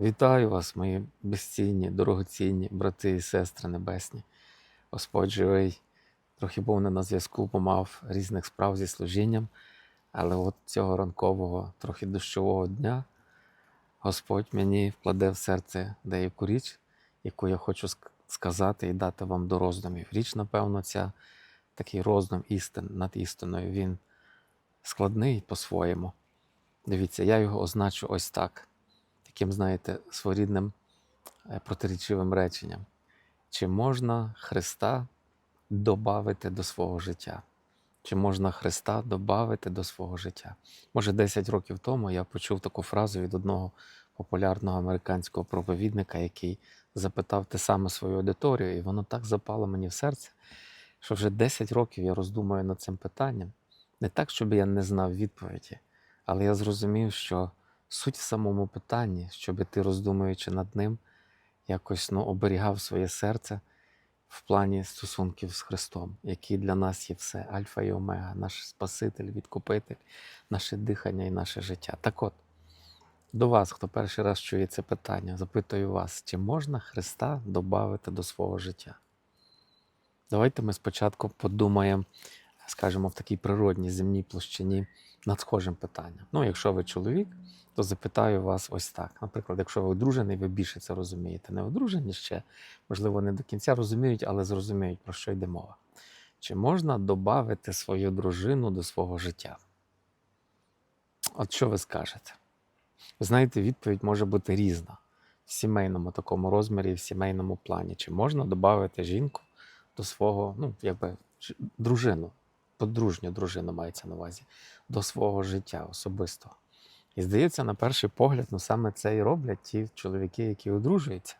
Вітаю вас, мої безцінні, дорогоцінні брати і сестри небесні. Господь живий, трохи був не на зв'язку, бо мав різних справ зі служінням, але от цього ранкового, трохи дощового дня Господь мені вкладе в серце деяку річ, яку я хочу сказати і дати вам до роздумів. Річ, напевно, ця такий роздум істин над істиною. Він складний по-своєму. Дивіться, я його означу ось так таким, знаєте, своєрідним е, протирічивим реченням. Чи можна Христа добавити до свого життя? Чи можна Христа добавити до свого життя? Може, 10 років тому я почув таку фразу від одного популярного американського проповідника, який запитав те саме свою аудиторію, і воно так запало мені в серце, що вже 10 років я роздумую над цим питанням. Не так, щоб я не знав відповіді, але я зрозумів, що суть в самому питанні, щоб ти, роздумуючи над ним, якось ну, оберігав своє серце в плані стосунків з Христом, який для нас є все, Альфа і Омега, наш Спаситель, відкупитель, наше дихання і наше життя. Так от, до вас, хто перший раз чує це питання, запитую вас, чи можна Христа додати до свого життя? Давайте ми спочатку подумаємо, скажімо, в такій природній земній площині над схожим питанням. Ну, якщо ви чоловік, то запитаю вас ось так. Наприклад, якщо ви одружений, ви більше це розумієте. Не одружені ще, можливо, не до кінця розуміють, але зрозуміють, про що йде мова. Чи можна додати свою дружину до свого життя? От що ви скажете? Ви знаєте, відповідь може бути різна в сімейному такому розмірі, в сімейному плані. Чи можна додати жінку до свого, ну, якби дружину, подружню дружину мається на увазі, до свого життя особистого. І здається, на перший погляд, ну саме це і роблять ті чоловіки, які одружуються.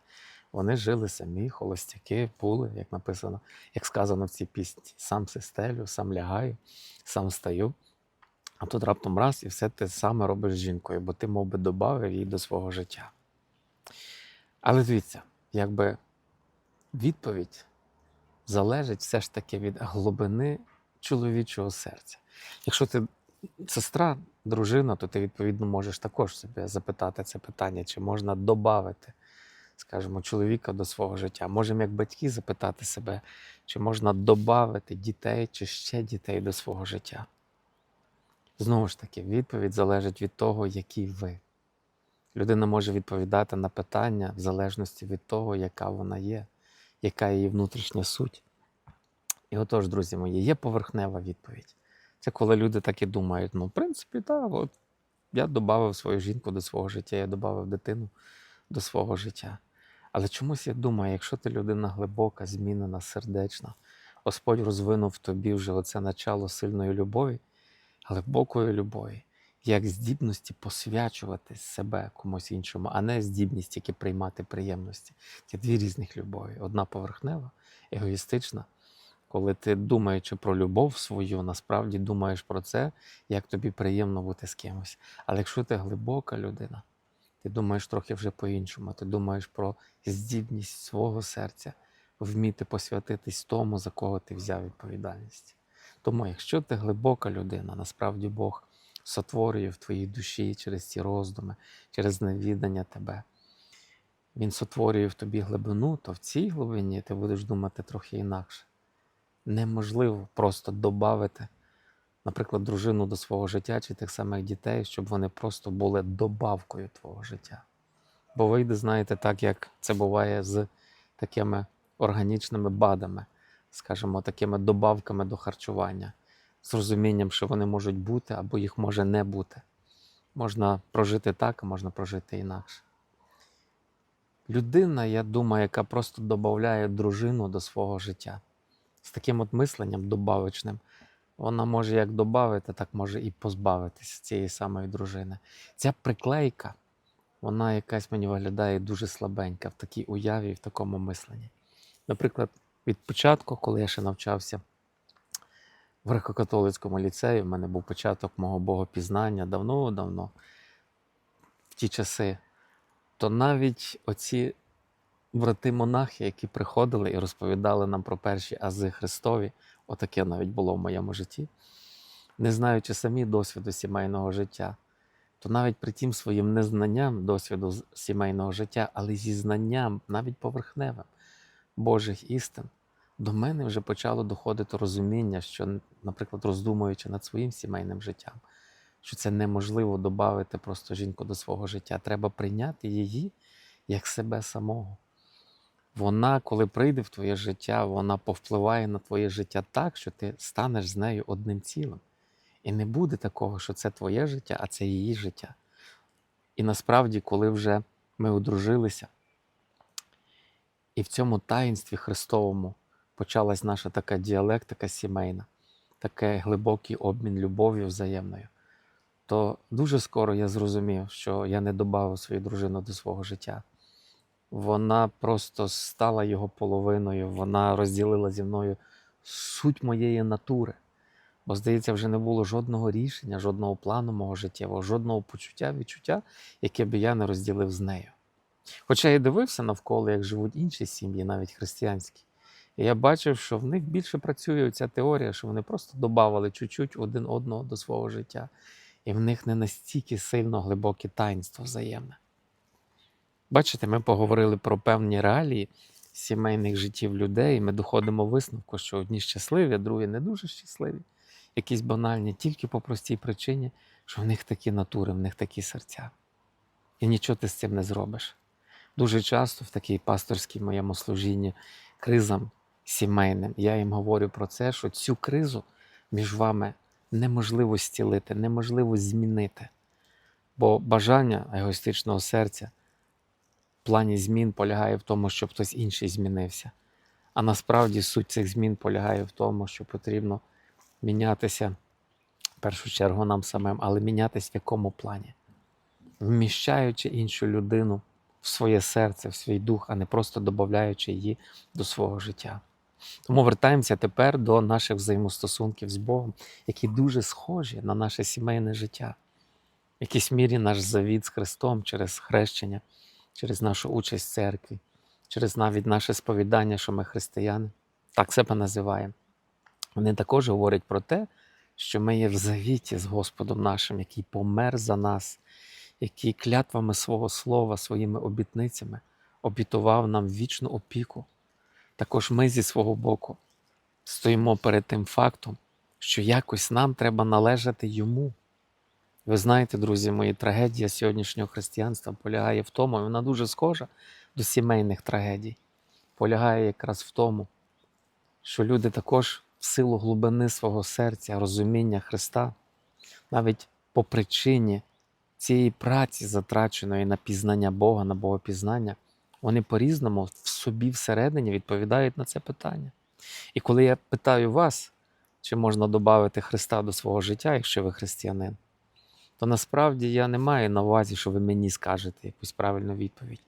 Вони жили самі, холостяки, були, як написано, як сказано в цій пісні: сам се стелю, сам лягаю, сам стаю. А тут раптом раз і все те саме робиш з жінкою, бо ти мов би додав її до свого життя. Але дивіться, якби відповідь залежить все ж таки від глибини чоловічого серця. Якщо ти сестра, дружина, то ти відповідно можеш також себе запитати це питання, чи можна додати, скажімо, чоловіка до свого життя. Можемо як батьки запитати себе, чи можна додати дітей чи ще дітей до свого життя. Знову ж таки, відповідь залежить від того, який ви. Людина може відповідати на питання в залежності від того, яка вона є, яка її внутрішня суть. І отож, друзі мої, є поверхнева відповідь. Це коли люди так і думають: ну, в принципі, так, от я додав свою жінку до свого життя, я додав дитину до свого життя. Але чомусь я думаю, якщо ти людина глибока, змінена, сердечна, Господь розвинув тобі вже оце начало сильної любові, глибокої любові, як здібності посвячувати себе комусь іншому, а не здібність тільки приймати приємності. Це дві різних любові. Одна поверхнева, егоїстична, коли ти, думаючи про любов свою, насправді думаєш про це, як тобі приємно бути з кимось. Але якщо ти глибока людина, ти думаєш трохи вже по-іншому, ти думаєш про здібність свого серця вміти посвятитись тому, за кого ти взяв відповідальність. Тому, якщо ти глибока людина, насправді Бог сотворює в твоїй душі через ці роздуми, через невідання тебе. Він сотворює в тобі глибину, то в цій глибині ти будеш думати трохи інакше. Неможливо просто додати, наприклад, дружину до свого життя чи тих самих дітей, щоб вони просто були добавкою твого життя. Бо вийде, знаєте, так як це буває з такими органічними БАДами, скажімо, такими добавками до харчування, з розумінням, що вони можуть бути або їх може не бути. Можна прожити так, а можна прожити інакше. Людина, я думаю, яка просто додає дружину до свого життя. З таким от мисленням добавочним, вона може як додати, так може і позбавитись цієї самої дружини. Ця приклейка, вона якась мені виглядає дуже слабенька в такій уяві, в такому мисленні. Наприклад, від початку, коли я ще навчався в греко-католицькому ліцеї, в мене був початок мого богопізнання давно-давно, в ті часи, то навіть оці брати-монахи, які приходили і розповідали нам про перші ази Христові, отаке навіть було в моєму житті, не знаючи самі досвіду сімейного життя, то навіть при тім своїм незнанням досвіду сімейного життя, але зі знанням, навіть поверхневим Божих істин, до мене вже почало доходити розуміння, що, наприклад, роздумуючи над своїм сімейним життям, що це неможливо додати просто жінку до свого життя. Треба прийняти її як себе самого. Вона, коли прийде в твоє життя, вона повпливає на твоє життя так, що ти станеш з нею одним цілим. І не буде такого, що це твоє життя, а це її життя. І насправді, коли вже ми одружилися, і в цьому таїнстві Христовому почалась наша така діалектика сімейна, такий глибокий обмін любов'ю взаємною, то дуже скоро я зрозумів, що я не додав свою дружину до свого життя. Вона просто стала його половиною, вона розділила зі мною суть моєї натури. Бо, здається, вже не було жодного рішення, жодного плану мого життєвого, жодного почуття, відчуття, яке би я не розділив з нею. Хоча я дивився навколо, як живуть інші сім'ї, навіть християнські. І я бачив, що в них більше працює ця теорія, що вони просто додавали чуть-чуть один одного до свого життя, і в них не настільки сильно глибоке таїнство взаємне. Бачите, ми поговорили про певні реалії сімейних життів людей, і ми доходимо висновку, що одні щасливі, а другі не дуже щасливі, якісь банальні, тільки по простій причині, що в них такі натури, в них такі серця. І нічого ти з цим не зробиш. Дуже часто в такій пасторській моєму служінні кризам сімейним я їм говорю про це, що цю кризу між вами неможливо зцілити, неможливо змінити. Бо бажання егоїстичного серця плані змін полягає в тому, щоб хтось інший змінився. А насправді суть цих змін полягає в тому, що потрібно мінятися в першу чергу нам самим, але мінятися в якому плані? Вміщаючи іншу людину в своє серце, в свій дух, а не просто додаючи її до свого життя. Тому вертаємося тепер до наших взаємостосунків з Богом, які дуже схожі на наше сімейне життя. В якійсь мірі наш завіт з Христом через хрещення, через нашу участь в церкві, через навіть наше сповідання, що ми християни, так себе називаємо. Вони також говорять про те, що ми є в завіті з Господом нашим, який помер за нас, який клятвами свого слова, своїми обітницями обітував нам вічну опіку. Також ми зі свого боку стоїмо перед тим фактом, що якось нам треба належати йому. Ви знаєте, друзі мої, трагедія сьогоднішнього християнства полягає в тому, і вона дуже схожа до сімейних трагедій. Полягає якраз в тому, що люди також в силу глибини свого серця, розуміння Христа, навіть по причині цієї праці, затраченої на пізнання Бога, на Богопізнання, вони по-різному в собі всередині відповідають на це питання. І коли я питаю вас, чи можна додати Христа до свого життя, якщо ви християнин, то насправді я не маю на увазі, що ви мені скажете якусь правильну відповідь.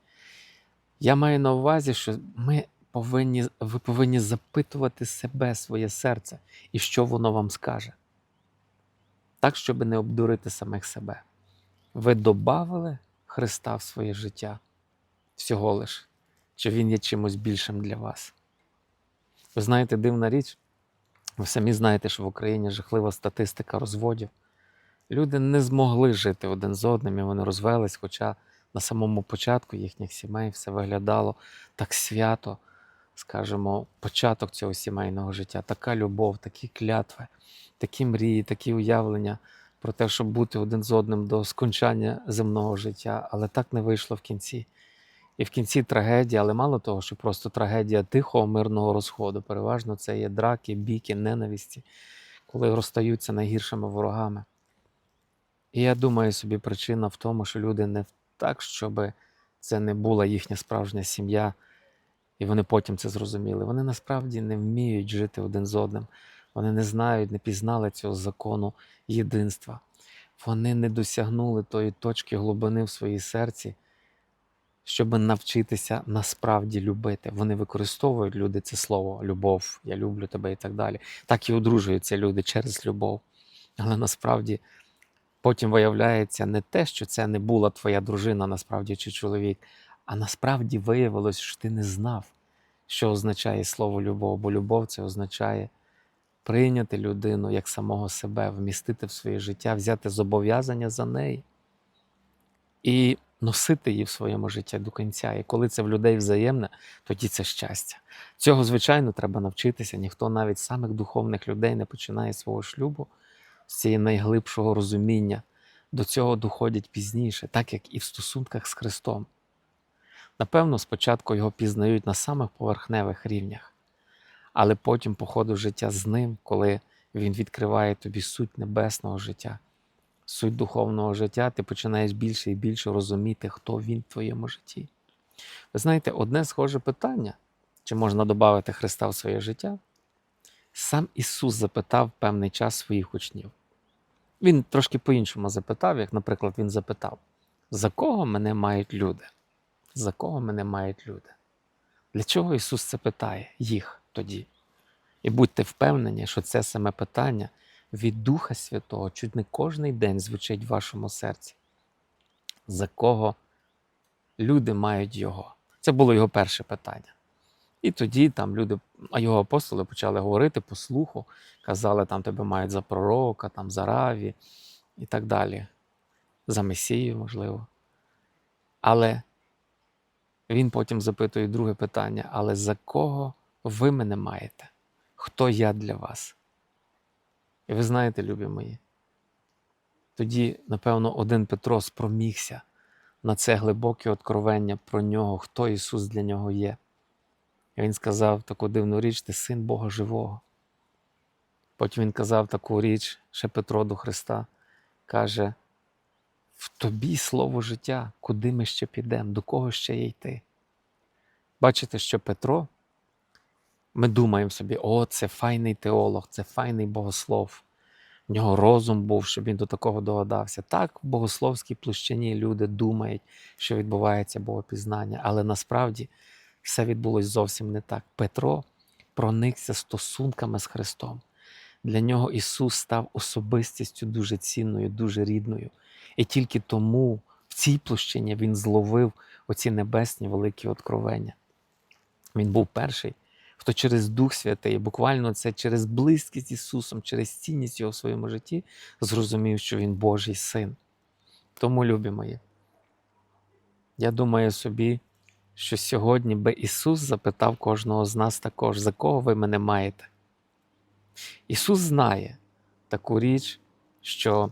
Я маю на увазі, що ми повинні, ви повинні запитувати себе, своє серце, і що воно вам скаже. Так, щоб не обдурити самих себе. Ви додали Христа в своє життя всього лиш, чи Він є чимось більшим для вас. Ви знаєте, дивна річ, ви самі знаєте, що в Україні жахлива статистика розводів. Люди не змогли жити один з одним, і вони розвелись, хоча на самому початку їхніх сімей все виглядало так свято, скажімо, початок цього сімейного життя, така любов, такі клятви, такі мрії, такі уявлення про те, щоб бути один з одним до скончання земного життя, але так не вийшло в кінці. І в кінці трагедія, але мало того, що просто трагедія тихого мирного розходу. Переважно це є драки, біки, ненависті, коли розстаються найгіршими ворогами. І я думаю собі, причина в тому, що люди не так, щоб це не була їхня справжня сім'я, і вони потім це зрозуміли. Вони насправді не вміють жити один з одним. Вони не знають, не пізнали цього закону єдинства. Вони не досягнули тої точки глибини в своїй серці, щоб навчитися насправді любити. Вони використовують люди це слово любов, я люблю тебе і так далі. Так і одружуються люди через любов. Але насправді потім виявляється не те, що це не була твоя дружина, насправді чи чоловік, а насправді виявилось, що ти не знав, що означає слово любов, бо любов це означає прийняти людину як самого себе, вмістити в своє життя, взяти зобов'язання за неї. і носити її в своєму житті до кінця. І коли це в людей взаємне, тоді це щастя. Цього, звичайно, треба навчитися. Ніхто навіть самих духовних людей не починає свого шлюбу цієї найглибшого розуміння. До цього доходять пізніше, так як і в стосунках з Христом. Напевно, спочатку його пізнають на самих поверхневих рівнях, але потім, по ходу життя з ним, коли він відкриває тобі суть небесного життя, суть духовного життя, ти починаєш більше і більше розуміти, хто він в твоєму житті. Ви знаєте, одне схоже питання, чи можна додати Христа в своє життя? Сам Ісус запитав певний час своїх учнів. Він трошки по-іншому запитав, як, наприклад, він запитав: за кого мене мають люди? За кого мене мають люди? Для чого Ісус це питає їх тоді? І будьте впевнені, що це саме питання від Духа Святого чуть не кожний день звучить в вашому серці. За кого люди мають Його? Це було його перше питання. І тоді там люди, а його апостоли почали говорити по слуху, казали, там тебе мають за пророка, там за раві і так далі. За Месію, можливо. Але він потім запитує друге питання: але за кого ви мене маєте? Хто я для вас? І ви знаєте, любі мої, тоді, напевно, один Петро спромігся на це глибоке откровення про нього, хто Ісус для нього є. І він сказав таку дивну річ: ти син Бога живого. Потім він казав таку річ, ще Петро до Христа, каже: в тобі слово життя, куди ми ще підемо, до кого ще йти. Бачите, що Петро, ми думаємо собі, о, це файний теолог, це файний богослов. В нього розум був, щоб він до такого догадався. Так, в богословській площині люди думають, що відбувається богопізнання, але насправді все відбулось зовсім не так. Петро проникся стосунками з Христом. Для нього Ісус став особистістю дуже цінною, дуже рідною. І тільки тому в цій площині Він зловив оці небесні великі откровення. Він був перший, хто через Дух Святий, буквально це через близькість Ісусом, через цінність Його в своєму житті, зрозумів, що Він Божий син. Тому, любі мої, я думаю собі, що сьогодні би Ісус запитав кожного з нас також, за кого ви мене маєте. Ісус знає таку річ, що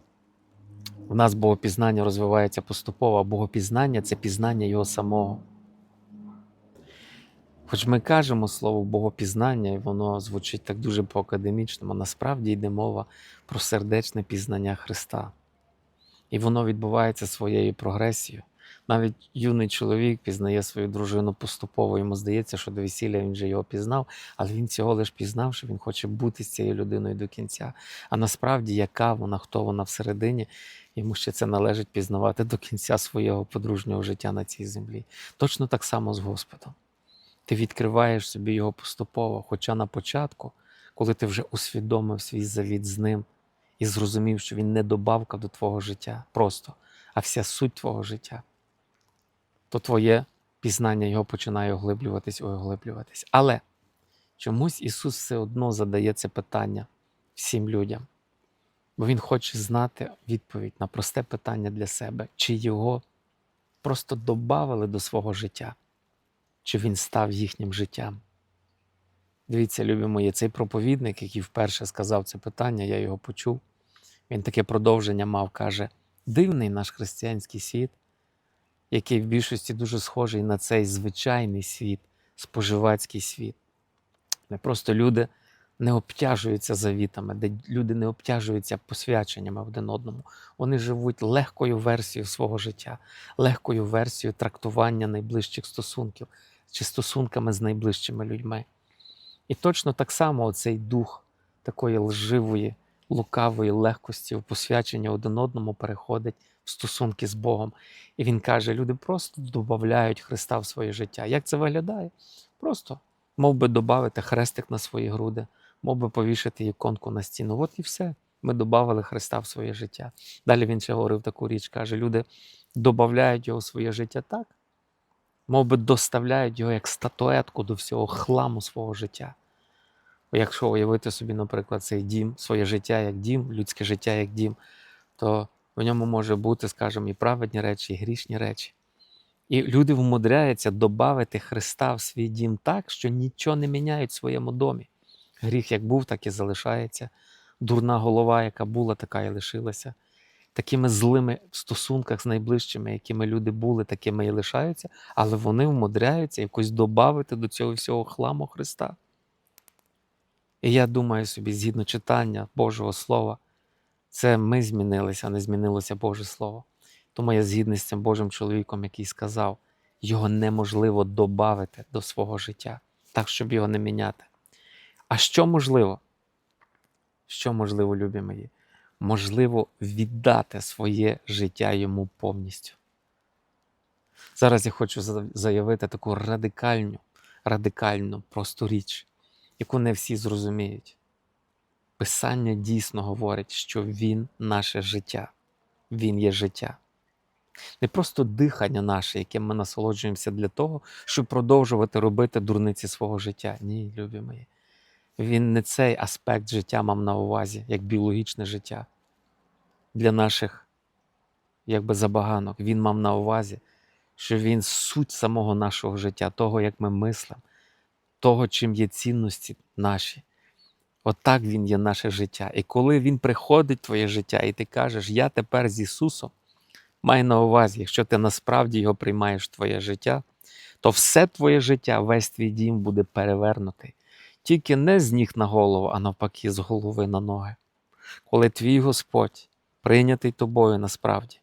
в нас богопізнання розвивається поступово, а богопізнання це пізнання Його самого. Хоч ми кажемо слово богопізнання, і воно звучить так дуже по-академічному, насправді йде мова про сердечне пізнання Христа. І воно відбувається своєю прогресією. Навіть юний чоловік пізнає свою дружину поступово. Йому здається, що до весілля він вже його пізнав, але він цього лише пізнав, що він хоче бути з цією людиною до кінця. А насправді, яка вона, хто вона всередині, йому ще це належить пізнавати до кінця свого подружнього життя на цій землі. Точно так само з Господом. Ти відкриваєш собі його поступово, хоча на початку, коли ти вже усвідомив свій завіт з ним і зрозумів, що він не добавка до твого життя, просто, а вся суть твого життя, то твоє пізнання його починає оглиблюватись, оглиблюватись. Але чомусь Ісус все одно задає це питання всім людям, бо Він хоче знати відповідь на просте питання для себе, чи його просто добавили до свого життя чи він став їхнім життям. Дивіться, любі мої, цей проповідник, який вперше сказав це питання, я його почув. Він таке продовження мав, каже: дивний наш християнський світ, який в більшості дуже схожий на цей звичайний світ, споживацький світ. Не просто люди не обтяжуються завітами, де люди не обтяжуються посвяченнями один одному. Вони живуть легкою версією свого життя, легкою версією трактування найближчих стосунків чи стосунками з найближчими людьми. І точно так само оцей дух такої лживої, лукавої легкості в посвячення один одному переходить в стосунки з Богом. І він каже: люди просто додають Христа в своє життя. Як це виглядає? Просто мов би додати хрестик на свої груди, мов би повішати іконку на стіну. От і все. Ми додали Христа в своє життя. Далі він ще говорив таку річ, каже: люди додають його в своє життя так, мов би доставляють його як статуетку до всього хламу свого життя. Якщо уявити собі, наприклад, цей дім, своє життя як дім, людське життя як дім, то в ньому може бути, скажімо, і праведні речі, і грішні речі. І люди вмудряються додати Христа в свій дім так, що нічого не міняють в своєму домі. Гріх як був, так і залишається. Дурна голова, яка була, така і лишилася. Такими злими в стосунках з найближчими, якими люди були, такими і лишаються, але вони вмудряються якось додати до цього всього хламу Христа. І я думаю собі, згідно читання Божого Слова, це ми змінилися, а не змінилося Боже Слово. Тому я згідний з цим Божим чоловіком, який сказав, його неможливо додати до свого життя, так, щоб його не міняти. А що можливо? Що можливо, любі мої? Можливо, віддати своє життя йому повністю. Зараз я хочу заявити таку радикальну, радикальну просту річ, яку не всі зрозуміють. Писання дійсно говорить, що Він наше життя. Він є життя. Не просто дихання наше, яким ми насолоджуємося для того, щоб продовжувати робити дурниці свого життя. Ні, любі мої. Він не цей аспект життя мав на увазі, як біологічне життя. Для наших якби забаганок. Він мав на увазі, що він суть самого нашого життя, того, як ми мислимо, того, чим є цінності наші. Отак він є наше життя. І коли він приходить в твоє життя, і ти кажеш, я тепер з Ісусом, май на увазі, якщо ти насправді його приймаєш в твоє життя, то все твоє життя, весь твій дім буде перевернутий. Тільки не з ніг на голову, а навпаки, з голови на ноги. Коли твій Господь, прийнятий тобою насправді,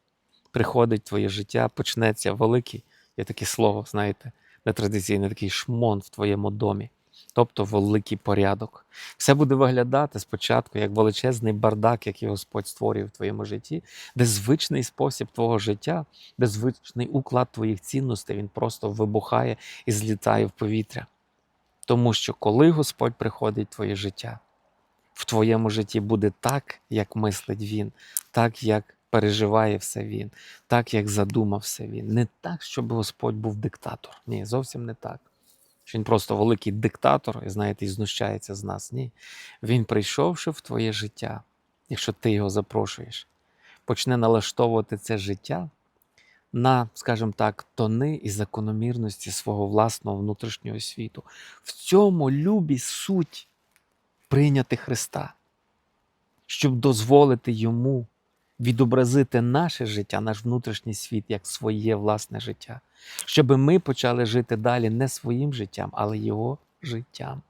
приходить в твоє життя, почнеться великий, є таке слово, знаєте, нетрадиційне такий шмон в твоєму домі, тобто великий порядок. Все буде виглядати спочатку як величезний бардак, який Господь створює в твоєму житті, де звичний спосіб твого життя, де звичний уклад твоїх цінностей, він просто вибухає і злітає в повітря. Тому що коли Господь приходить в твоє життя, в твоєму житті буде так, як мислить Він, так, як переживає все Він, так, як задумав все Він. Не так, щоб Господь був диктатор. Ні, зовсім не так. Що він просто великий диктатор, і знаєте, і знущається з нас. Ні. Він, прийшовши в твоє життя, якщо ти його запрошуєш, почне налаштовувати це життя на, скажімо так, тони і закономірності свого власного внутрішнього світу. В цьому любі суть прийняти Христа, щоб дозволити йому відобразити наше життя, наш внутрішній світ як своє власне життя, щоб ми почали жити далі не своїм життям, але його життям.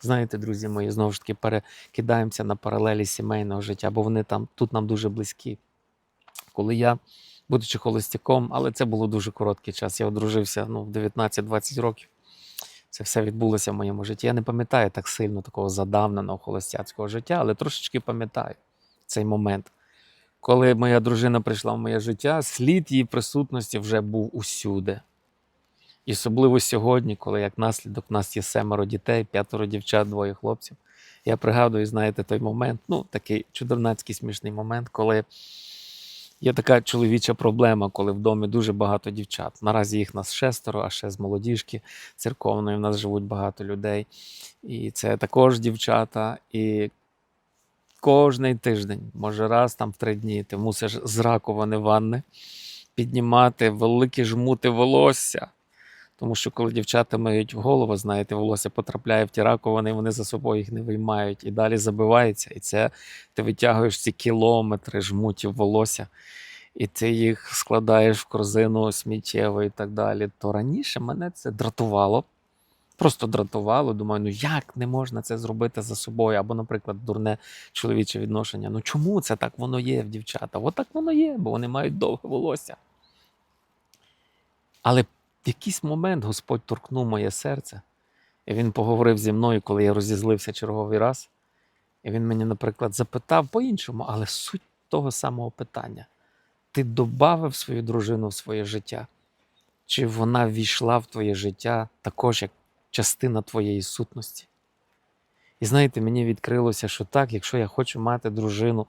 Знаєте, друзі мої, знову ж таки перекидаємося на паралелі сімейного життя, бо вони там тут нам дуже близькі. Коли я, будучи холостяком, але це було дуже короткий час, я одружився ну, в 19-20 років. Це все відбулося в моєму житті. Я не пам'ятаю так сильно такого задавненого холостяцького життя, але трошечки пам'ятаю цей момент. Коли моя дружина прийшла в моє життя, слід її присутності вже був усюди. І особливо сьогодні, коли як наслідок у нас є семеро дітей, п'ятеро дівчат, двоє хлопців. Я пригадую, знаєте, той момент, ну такий чудернацький смішний момент, коли є така чоловіча проблема, коли в домі дуже багато дівчат. Наразі їх нас шестеро, а ще з молодіжки церковної в нас живуть багато людей. І це також дівчата. І кожний тиждень, може раз там в три дні, ти мусиш з раковини ванни піднімати великі жмути волосся. Тому що коли дівчата миють голову, знаєте, волосся потрапляє в ті раковини, вони за собою їх не виймають і далі забивається. І це ти витягуєш ці кілометри жмутів волосся, і ти їх складаєш в корзину сміттєву і так далі. То раніше мене це дратувало. Просто дратувало. Думаю, ну як не можна це зробити за собою? Або, наприклад, дурне чоловіче відношення. Ну чому це так воно є в дівчата? От так воно є, бо вони мають довге волосся. Але в якийсь момент Господь торкнув моє серце, і він поговорив зі мною, коли я розізлився черговий раз. І він мені, наприклад, запитав по-іншому, але суть того самого питання: ти додав свою дружину в своє життя? Чи вона ввійшла в твоє життя також як частина твоєї сутності? І знаєте, мені відкрилося, що так, якщо я хочу мати дружину,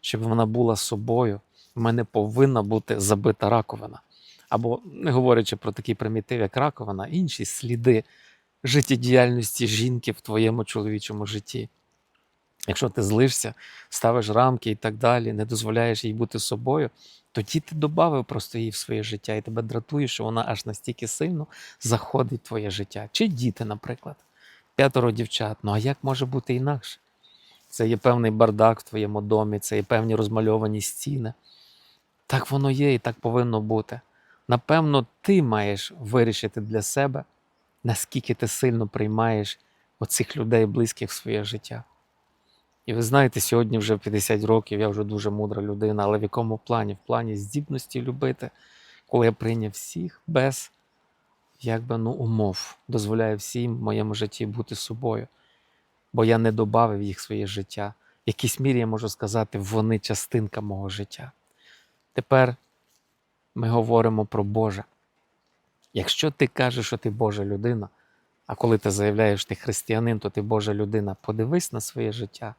щоб вона була собою, в мене повинна бути забита раковина. Або, не говорячи про такий примітив, як раковина, інші сліди життєдіяльності жінки в твоєму чоловічому житті. Якщо ти злишся, ставиш рамки і так далі, не дозволяєш їй бути собою, тоді ти додав просто її в своє життя, і тебе дратує, що вона аж настільки сильно заходить в твоє життя. Чи діти, наприклад, п'ятеро дівчат. Ну а як може бути інакше? Це є певний бардак в твоєму домі, це є певні розмальовані стіни. Так воно є і так повинно бути. Напевно, ти маєш вирішити для себе, наскільки ти сильно приймаєш оцих людей близьких в своє життя. І ви знаєте, сьогодні вже 50 років я вже дуже мудра людина, але в якому плані? В плані здібності любити, коли я прийняв всіх без якби, ну, умов, дозволяю всім в моєму житті бути собою, бо я не додав їх в своє життя. В якійсь мірі я можу сказати, вони частинка мого життя. Тепер ми говоримо про Боже. Якщо ти кажеш, що ти Божа людина, а коли ти заявляєш, що ти християнин, то ти Божа людина, подивись на своє життя.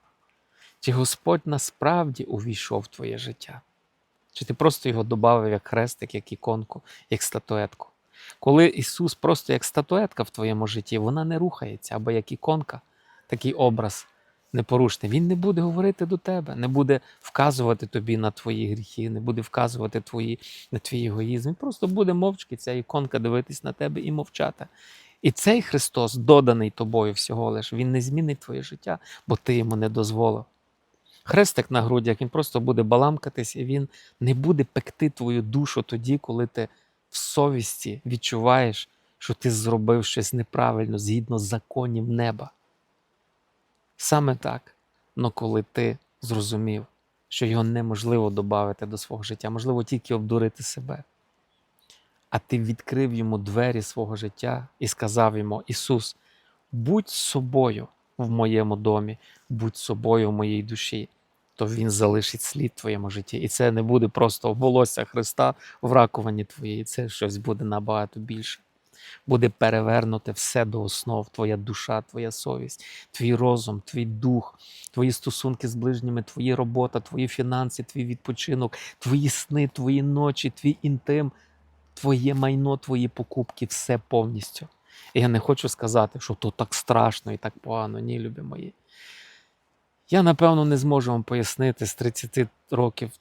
Чи Господь насправді увійшов в твоє життя? Чи ти просто його додав як хрестик, як іконку, як статуетку? Коли Ісус просто як статуетка в твоєму житті, вона не рухається, або як іконка, такий образ непорушний, Він не буде говорити до тебе, не буде вказувати тобі на твої гріхи, не буде вказувати твої, на твій егоїзм. Він просто буде мовчки, ця іконка дивитись на тебе і мовчати. І цей Христос, доданий тобою всього лиш, Він не змінить твоє життя, бо ти йому не дозволив. Хрестик на грудях, він просто буде баламкатись, і він не буде пекти твою душу тоді, коли ти в совісті відчуваєш, що ти зробив щось неправильно згідно законів неба. Саме так, но коли ти зрозумів, що його неможливо додати до свого життя, можливо, тільки обдурити себе. А ти відкрив йому двері свого життя і сказав йому: Ісус, будь собою в моєму домі, будь собою в моїй душі, то Він залишить слід в твоєму житті. І це не буде просто волосся Христа в раковані твоєї, це щось буде набагато більше. Буде перевернуте все до основ, твоя душа, твоя совість, твій розум, твій дух, твої стосунки з ближніми, твої робота, твої фінанси, твій відпочинок, твої сни, твої ночі, твій інтим, твоє майно, твої покупки, все повністю. І я не хочу сказати, що то так страшно і так погано. Ні, любі мої. Я, напевно, не зможу вам пояснити з 30 років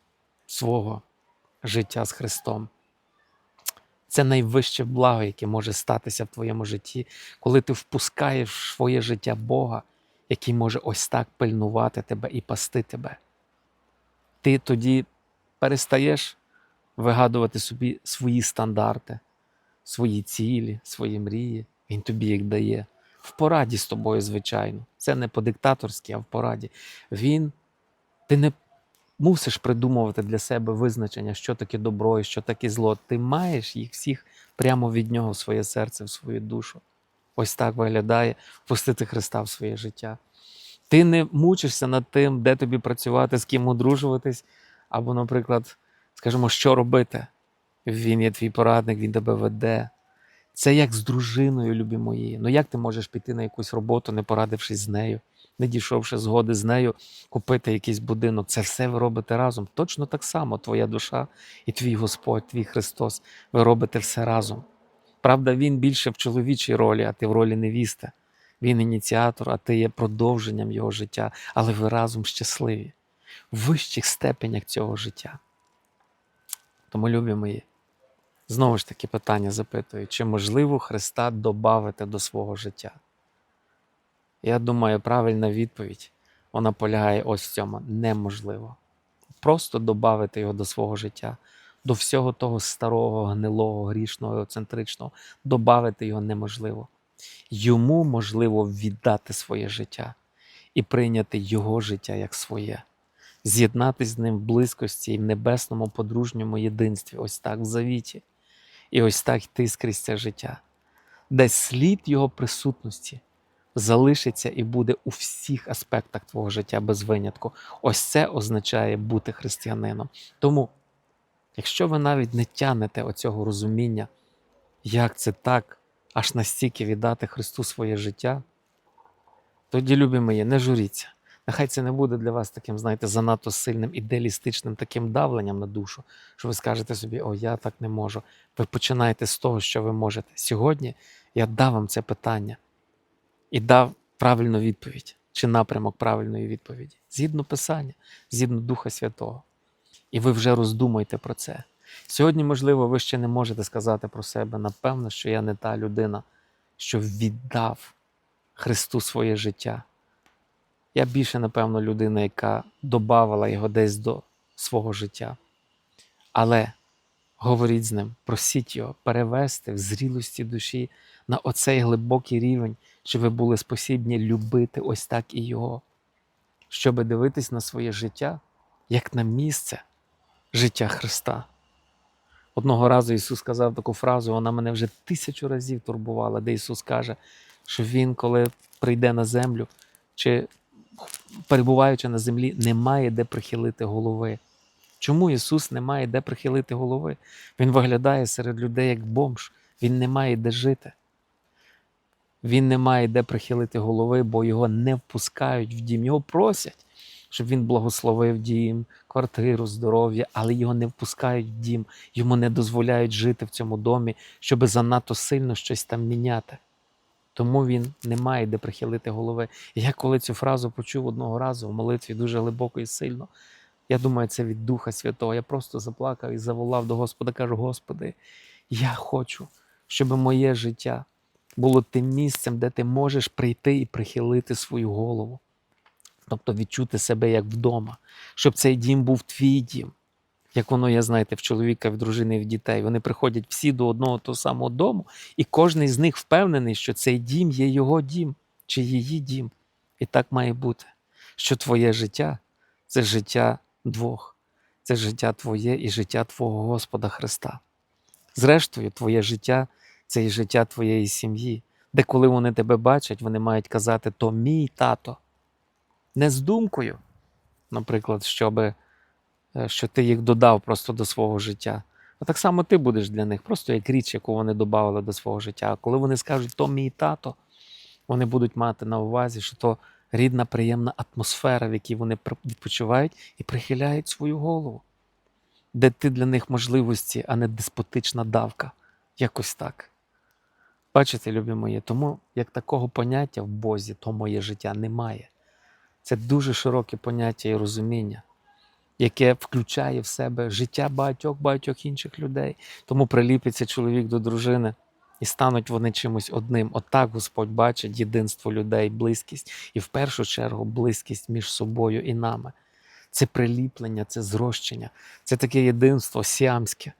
свого життя з Христом. Це найвище благо, яке може статися в твоєму житті, коли ти впускаєш в своє життя Бога, який може ось так пильнувати тебе і пасти тебе. Ти тоді перестаєш вигадувати собі свої стандарти, свої цілі, свої мрії. Він тобі їх дає. В пораді з тобою, звичайно. Це не по-диктаторськи, а в пораді. Він, ти не мусиш придумувати для себе визначення, що таке добро і що таке зло. Ти маєш їх всіх прямо від нього в своє серце, в свою душу. Ось так виглядає пустити Христа в своє життя. Ти не мучишся над тим, де тобі працювати, з ким одружуватись, або, наприклад, скажімо, що робити. Він є твій порадник, він тебе веде. Це як з дружиною, любі мої. Ну як ти можеш піти на якусь роботу, не порадившись з нею, не дійшовши згоди з нею, купити якийсь будинок? Це все ви робите разом. Точно так само твоя душа і твій Господь, твій Христос. Ви робите все разом. Правда, він більше в чоловічій ролі, а ти в ролі невіста. Він ініціатор, а ти є продовженням його життя, але ви разом щасливі в вищих степенях цього життя. Тому, любі мої, знову ж таки питання запитую, чи можливо Христа додати до свого життя? Я думаю, правильна відповідь вона полягає ось в цьому: неможливо. Просто додати його до свого життя, до всього того старого, гнилого, грішного, егоцентричного, додати його неможливо. Йому можливо віддати своє життя і прийняти його життя як своє з'єднатися з ним в близькості і в небесному подружньому єдинстві, ось так в завіті, і ось так йти скрізь це життя, де слід Його присутності залишиться і буде у всіх аспектах твого життя без винятку. Ось це означає бути християнином. Тому, якщо ви навіть не тянете оцього розуміння, як це так, аж настільки віддати Христу своє життя, тоді, любі мої, не журіться. Нехай це не буде для вас таким, знаєте, занадто сильним ідеалістичним таким давленням на душу, що ви скажете собі, о, я так не можу. Ви починаєте з того, що ви можете. Сьогодні я дав вам це питання і дав правильну відповідь. чи напрямок правильної відповіді? Згідно Писання, згідно Духа Святого. І ви вже роздумуєте про це. Сьогодні, можливо, ви ще не можете сказати про себе, напевно, що я не та людина, що віддав Христу своє життя. Я більше, напевно, людина, яка додавала його десь до свого життя. Але говоріть з ним, просіть його перевести в зрілості душі на оцей глибокий рівень, щоб ви були спосібні любити ось так і його, щоб дивитись на своє життя як на місце життя Христа. Одного разу Ісус сказав таку фразу, вона мене вже тисячу разів турбувала, де Ісус каже, що Він, коли прийде на землю, чи перебуваючи на землі, не має де прихилити голови. Чому Ісус не має де прихилити голови? Він виглядає серед людей як бомж, Він не має де жити. Він не має де прихилити голови, бо його не впускають в дім. Його просять, щоб він благословив дім, квартиру, здоров'я, але його не впускають в дім, йому не дозволяють жити в цьому домі, щоб занадто сильно щось там міняти. Тому він не має де прихилити голови. Я коли цю фразу почув одного разу в молитві дуже глибоко і сильно, я думаю, це від Духа Святого. Я просто заплакав і заволав до Господа, кажу: Господи, я хочу, щоб моє життя було тим місцем, де ти можеш прийти і прихилити свою голову. Тобто відчути себе як вдома, щоб цей дім був твій дім. Як воно, я знаєте, в чоловіка, в дружини, в дітей. Вони приходять всі до одного того самого дому, і кожен з них впевнений, що цей дім є його дім чи її дім. І так має бути, що твоє життя це життя двох, це життя твоє і життя Твого Господа Христа. Зрештою, твоє життя це і життя твоєї сім'ї, де коли вони тебе бачать, вони мають казати, то мій тато. Не з думкою, наприклад, щоби, що ти їх додав просто до свого життя. А так само ти будеш для них, просто як річ, яку вони додали до свого життя. А коли вони скажуть, то мій тато, вони будуть мати на увазі, що то рідна, приємна атмосфера, в якій вони відпочивають і прихиляють свою голову, де ти для них можливості, а не деспотична давка. Якось так. Бачите, любі мої, тому як такого поняття в Бозі, то моє життя немає. Це дуже широке поняття і розуміння, яке включає в себе життя багатьох багатьох інших людей. Тому приліпиться чоловік до дружини і стануть вони чимось одним. Отак Господь бачить єдинство людей, близькість, і в першу чергу близькість між собою і нами. Це приліплення, це зрощення, це таке єдинство сіамське,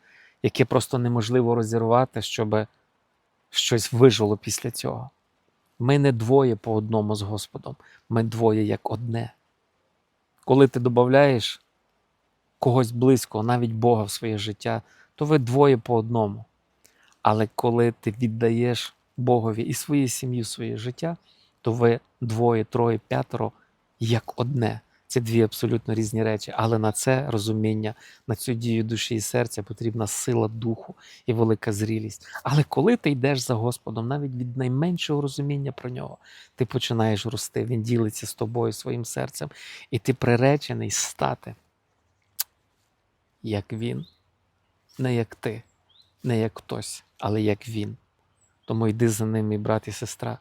яке просто неможливо розірвати, щоб щось вижило після цього. Ми не двоє по одному з Господом, ми двоє як одне. Коли ти додаєш когось близького, навіть Бога в своє життя, то ви двоє по одному. Але коли ти віддаєш Богові і своїй сім'ї своє життя, то ви двоє, троє, п'ятеро як одне. Це дві абсолютно різні речі. Але на це розуміння, на цю дію душі і серця потрібна сила духу і велика зрілість. Але коли ти йдеш за Господом, навіть від найменшого розуміння про нього, ти починаєш рости, він ділиться з тобою своїм серцем, і ти приречений стати, як він, не як ти, не як хтось, але як він. Тому йди за ним, мій брат і сестра,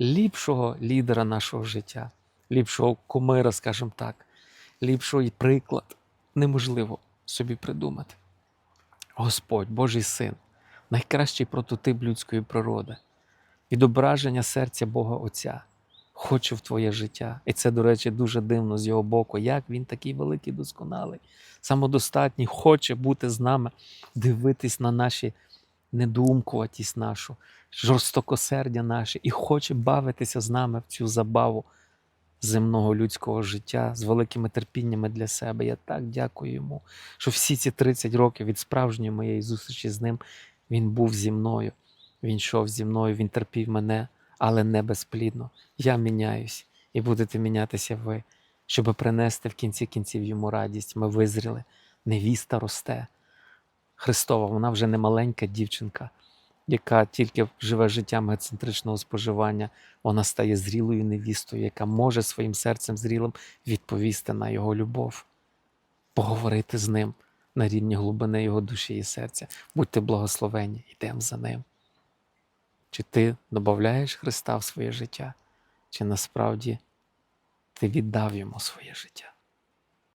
ліпшого лідера нашого життя, ліпшого кумира, скажімо так, ліпшого і приклад неможливо собі придумати. Господь, Божий син, найкращий прототип людської природи, відображення серця Бога Отця, хоче в твоє життя. І це, до речі, дуже дивно з його боку, як він такий великий, досконалий, самодостатній, хоче бути з нами, дивитись на наші недумкуватість нашу, жорстокосердя наше, і хоче бавитися з нами в цю забаву земного людського життя з великими терпіннями для себе. Я так дякую йому, що всі ці 30 років від справжньої моєї зустрічі з ним він був зі мною. Він йшов зі мною, він терпів мене, але не безплідно. Я міняюсь, і будете мінятися ви, щоб принести в кінці кінців йому радість. Ми визріли. Невіста росте. Христова, вона вже не маленька дівчинка, яка тільки живе життям егоцентричного споживання, вона стає зрілою невістою, яка може своїм серцем зрілим відповісти на його любов, поговорити з ним на рівні глибини його душі і серця. Будьте благословені, йдемо за ним. Чи ти додаєш Христа в своє життя, чи насправді Ти віддав йому своє життя.